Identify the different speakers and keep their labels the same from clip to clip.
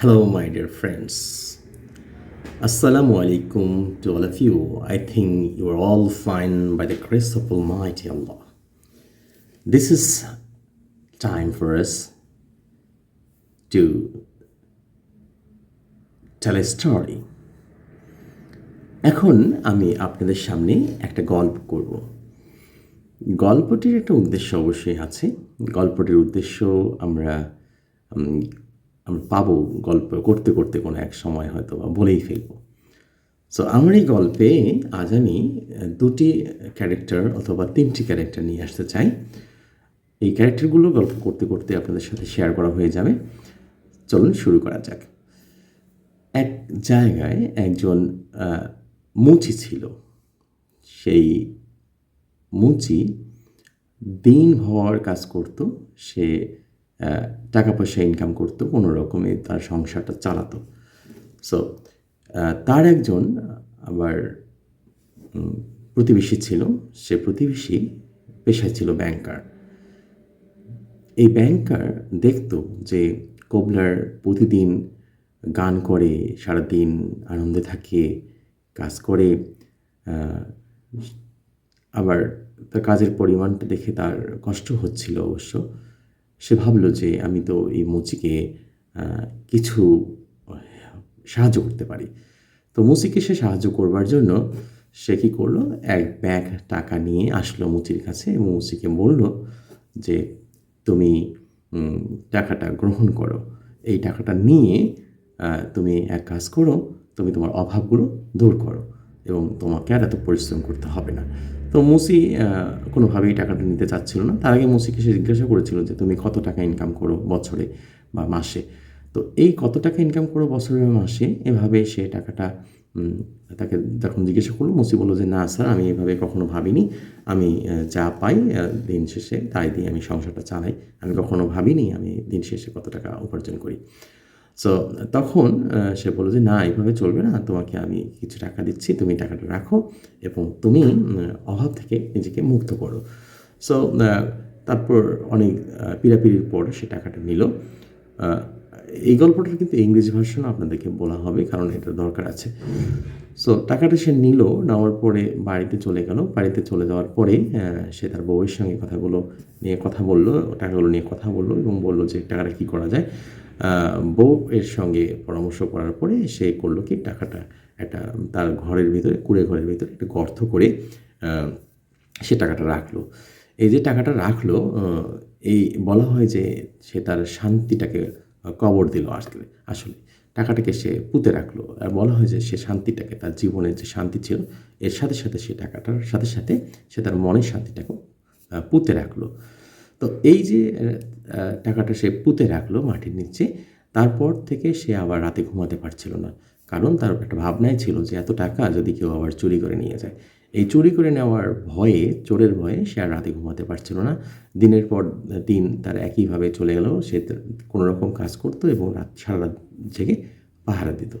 Speaker 1: Hello, my dear friends. Assalamu alaikum to all of you. I think you are all fine by the grace of Almighty Allah. This is time for us to tell a story. এখন আমি আপনাদের সামনে একটা গল্প করব গল্পটির একটা উদ্দেশ্য অবশ্যই আছে গল্পটির উদ্দেশ্য আমরা আমরা পাবো গল্প করতে করতে কোনো এক সময় হয়তো বা বলেই ফেলব। সো আমার এই গল্পে আজ আমি দুটি ক্যারেক্টার অথবা তিনটি ক্যারেক্টার নিয়ে আসতে চাই। এই ক্যারেক্টারগুলো গল্প করতে করতে আপনাদের সাথে শেয়ার করা হয়ে যাবে। চলুন শুরু করা যাক। এক জায়গায় একজন মুচি ছিল। সেই মুচি দিনভর কাজ করত। সে টাকা পয়সা ইনকাম করতো, কোনো রকমে তার সংসারটা চালাতো। সো তার একজন আবার প্রতিবেশী ছিল, সে প্রতিবেশী পেশায় ছিল ব্যাংকার এই ব্যাংকার দেখতো যে কোবলার প্রতিদিন গান করে, সারাদিন আনন্দে থাকে, কাজ করে আবার তার কাজের পরিমাণটা দেখে তার কষ্ট হচ্ছিল অবশ্য। সে ভাবলো যে আমি তো এই মুচিকে কিছু সাহায্য করতে পারি। তো মুচিকে সে সাহায্য করবার জন্য সে কী করল? এক ব্যাগ টাকা নিয়ে আসলো মুচির কাছে এবং মুচিকে বলল যে, তুমি টাকাটা গ্রহণ করো। এই টাকাটা নিয়ে তুমি এক কাজ করো, তুমি তোমার অভাবগুলো দূর করো। এবং তোমাকে আর এত পরিশ্রম করতে হবে না। তো মুসি কোনোভাবেই টাকাটা নিতে চাচ্ছিল না। তার আগে মুসিকে সে জিজ্ঞাসা করেছিল যে, তুমি কত টাকা ইনকাম করো বছরে বা মাসে? তো এই কত টাকা ইনকাম করো বছরে বা মাসে, এভাবে সে টাকাটা তাকে যখন জিজ্ঞাসা করল, মুসি বলল যে, না স্যার, আমি এভাবে কখনো ভাবিনি। আমি যা পাই দিন শেষে তাই দিয়ে আমি সংসারটা চালাই। আমি কখনো ভাবিনি আমি দিন শেষে কত টাকা উপার্জন করি। সো তখন সে বলল যে, না, এইভাবে চলবে না। তোমাকে আমি কিছু টাকা দিচ্ছি। তুমি টাকাটা রাখো এবং তুমি অভাব থেকে নিজেকে মুক্ত করো। সো তারপর অনেক পিড়াপিড়ির পর সে টাকাটা নিল। এই গল্পটার কিন্তু ইংরেজি ভার্সন আপনাদেরকে বলা হবে, কারণ এটা দরকার আছে। সো টাকাটা সে নিল, নেওয়ার পরে বাড়িতে চলে গেল। বাড়িতে চলে যাওয়ার পরে সে তার বউয়ের সঙ্গে কথাগুলো নিয়ে কথা বলল, টাকাগুলো নিয়ে কথা বলল এবং বলল যে, টাকাটা কী করা যায়? বউ এর সঙ্গে পরামর্শ করার পরে সে করল কি, টাকাটা একটা তার ঘরের ভিতরে, কুড়ে ঘরের ভিতরে একটা গর্ত করে সে টাকাটা রাখল। এই যে টাকাটা রাখল এই বলা হয় যে সে তার শান্তিটাকে কবর দিল আসলে আসলে। টাকাটাকে সে পুঁতে রাখল। আর বলা হয় যে সে শান্তিটাকে, তার জীবনের যে শান্তি ছিল, এর সাথে সাথে সে টাকাটার সাথে সাথে সে তার মনের শান্তিটাকেও পুঁতে রাখল। তো এই যে টাকাটা সে পুঁতে রাখল মাটির নিচে, তারপর থেকে সে আবার রাতে ঘুমাতে পারছিল না। কারণ তার একটা ভাবনাই ছিল যে, এত টাকা যদি কেউ আবার চুরি করে নিয়ে যায়। এই চুরি করে নেওয়ার ভয়ে, চোরের ভয়ে সে আর রাতে ঘুমাতে পারছিল না। দিনের পর দিন তার একইভাবে চলে গেল। সে কোনো রকম কাজ করতো এবং রাত সারা রাত জেগে পাহারা দিত।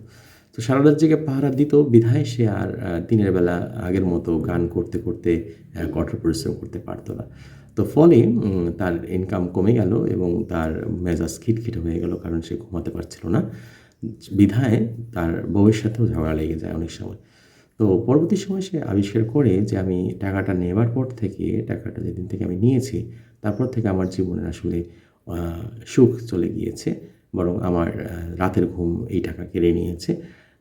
Speaker 1: তো সারা পাহারা দিত, বিধায় সে আর দিনের বেলা আগের মতো গান করতে করতে কঠোর পরিশ্রম করতে পারতো না। তো ফলে তার ইনকাম কমে গেল এবং তার মেজাজ খিটখিট হয়ে গেল কারণ সে ঘুমাতে পারছিল না। বিধায় তার বউয়ের সাথেও ঝগড়া লেগে যায় অনেক সময়। তো পরবর্তী সময় সে আবিষ্কার করে যে আমি টাকাটা নেবার পর থেকে, টাকাটা যেদিন থেকে আমি নিয়েছি, তারপর থেকে আমার জীবনে আসলে সুখ চলে গিয়েছে, বরং আমার রাতের ঘুম এই টাকা কেড়ে নিয়েছে।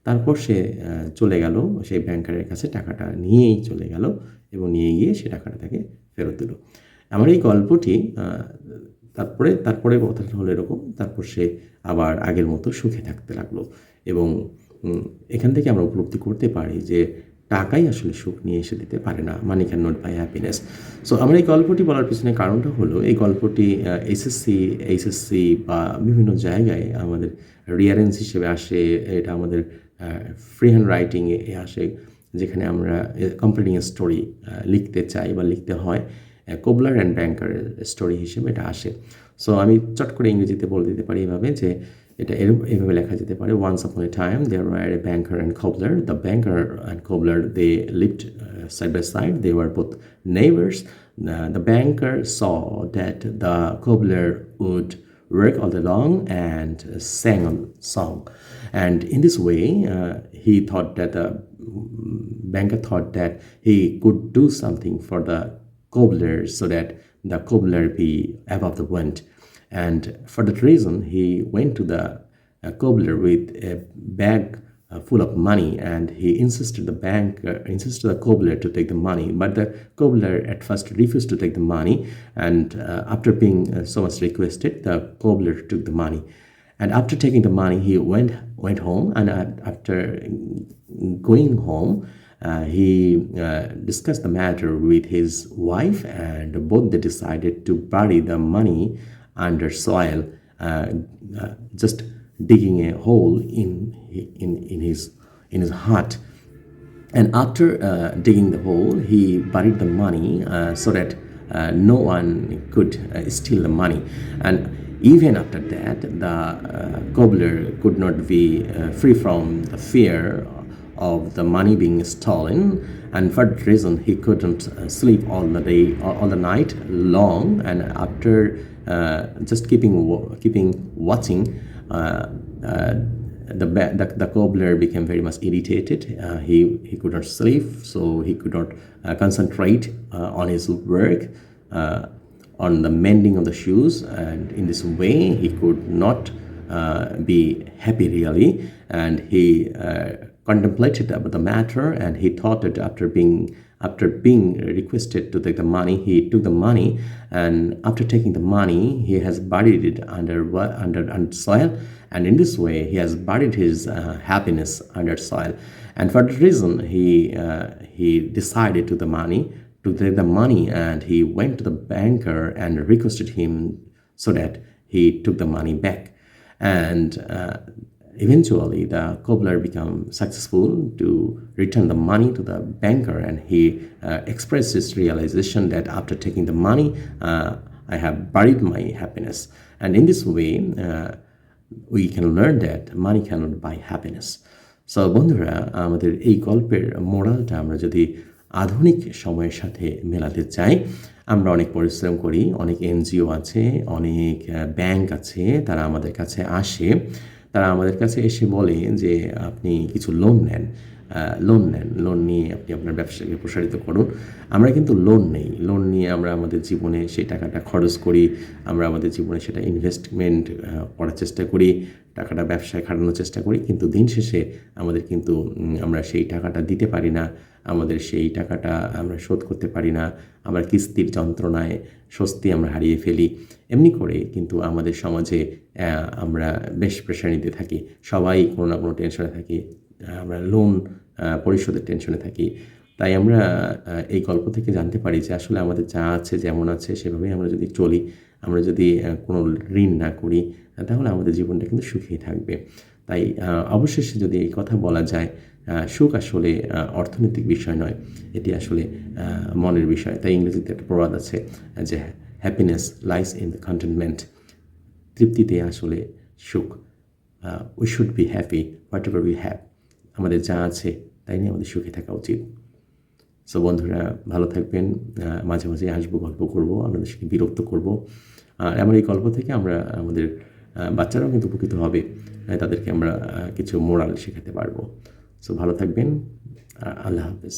Speaker 1: তারপর সে চলে গেল সেই ব্যাংকারের কাছে টাকাটা নিয়েই চলে গেল এবং নিয়ে গিয়ে সে টাকাটা তাকে ফেরত দিল। আমার এই গল্পটি তারপরে তারপরে কথাটা হলো এরকম, তারপর সে আবার আগের মতো সুখে থাকতে লাগল এবং এখান থেকে আমরা উপলব্ধি করতে পারি যে টাকাই আসলে সুখ নিয়ে এসে দিতে পারে না money cannot buy happiness so আমরা এই গল্পটি বলার পিছনে কারণটা হলো, এই গল্পটি এসএসসি এইচএসসি বা বিভিন্ন জায়গায় আমাদের রিয়ারেন্স হিসেবে আসে, এটা আমাদের ফ্রি হ্যান্ড রাইটিংয়ে আসে যেখানে আমরা কমপ্লিটিং স্টোরি লিখতে চাই বা লিখতে হয় কোবলার অ্যান্ড ব্যাংকারের স্টোরি হিসেবে এটা আসে। সো আমি চট করে ইংরেজিতে বলে দিতে পারি এভাবে যে এটা এরম- এভাবে লেখা যেতে পারে once upon a time there were a banker and cobbler the banker and cobbler they lived side by side they were both neighbors. দ্য banker saw that the cobbler would work all day long and uh, sang a song. And in this way, uh, he thought that the banker thought that he could do something for the cobbler so that the cobbler be above the wind. And for that reason, he went to the uh, cobbler with a bag uh, full of money and he insisted the bank uh, insisted the cobbler to take the money but the cobbler at first refused to take the money and uh, after being uh, so much requested the cobbler took the money. And after taking the money he went went home and after going home uh, he uh, discussed the matter with his wife and both they decided to bury the money under soil just digging a hole in in in his in his hut and after uh, digging the hole he buried the money uh, so that uh, no one could uh, steal the money. And even after that the uh, cobbler could not be uh, free from the fear of the money being stolen. And for that reason he couldn't sleep all the day all the night long. And after just keeping keeping watching the, the the cobbler became very much irritated. Uh, he he could not sleep, so he could not uh, concentrate uh, on his work, uh, on the mending of the shoes, and in this way he could not uh, be happy really, and he uh, contemplated about the matter, and he thought that after being after being requested to take the money, he took the money, and after taking the money, he has buried it under under, under soil, and in this way, he has buried his uh, happiness under soil, and for that reason, he uh, he decided to the money to take the money, and he went to the banker and requested him so that he took the money back, and. Uh, Eventually, the cobbler became successful to return the money to the banker, and he uh, expressed his realization that after taking the money, uh, I have buried my happiness. And in this way, uh, we can learn that money cannot buy happiness. So বন্ধুরা আমাদের এই গল্পের মোরালটা আমরা যদি আধুনিক সময়ের সাথে মেলাতে চাই আমরা অনেক পরিশ্রম করি অনেক এনজিও আছে অনেক ব্যাংক আছে তারা আমাদের কাছে আসে তারা আমাদের কাছে এসে বলে যে আপনি কিছু লোন নেন। লোন নেন। লোন নিয়ে আপনি আপনার ব্যবসাকে প্রসারিত করুন। আমরা কিন্তু লোন নেই। লোন নিয়ে আমরা আমাদের জীবনে সেই টাকাটা খরচ করি। আমরা আমাদের জীবনে সেটা ইনভেস্টমেন্ট করার চেষ্টা করি। টাকাটা ব্যবসায় খাটানোর চেষ্টা করি। কিন্তু দিন শেষে আমাদের কিন্তু আমরা সেই টাকাটা দিতে পারি না। আমাদের সেই টাকাটা আমরা শোধ করতে পারি না। আমরা কিস্তির যন্ত্রণায় স্বস্তি আমরা হারিয়ে ফেলি। এমনি করে কিন্তু আমাদের সমাজে আমরা বেশ প্রেশার নিতে থাকি। সবাই কোনো না কোনো টেনশনে থাকি। আমরা লোন পরিশোধের টেনশনে থাকি। তাই আমরা এই গল্প থেকে জানতে পারি যে আসলে আমাদের যা আছে, যেমন আছে, সেভাবেই আমরা যদি চলি, আমরা যদি কোনো ঋণ না করি তাহলে আমাদের জীবনটা কিন্তু সুখী থাকবে। তাই অবশেষে যদি এই কথা বলা যায় সুখ আসলে অর্থনৈতিক বিষয় নয়, এটি আসলে মনের বিষয়। তাই ইংরেজিতে একটা প্রবাদ আছে যে happiness lies in the contentment তৃপ্তিতে আসলে সুখ। We should be happy whatever we have আমাদের যা আছে তাই নিয়ে আমাদের সুখে থাকা উচিত। সো বন্ধুরা, ভালো থাকবেন। মাঝে মাঝে আসব গল্প করব, আপনাদের সাথে বিরক্ত করব। আর আমার এই গল্প থেকে আমরা, আমাদের বাচ্চারাও কিন্তু উপকৃত হবে। তাদেরকে আমরা কিছু মোরাল শেখাতে পারব। সো ভালো থাকবেন। আল্লাহ হাফেজ।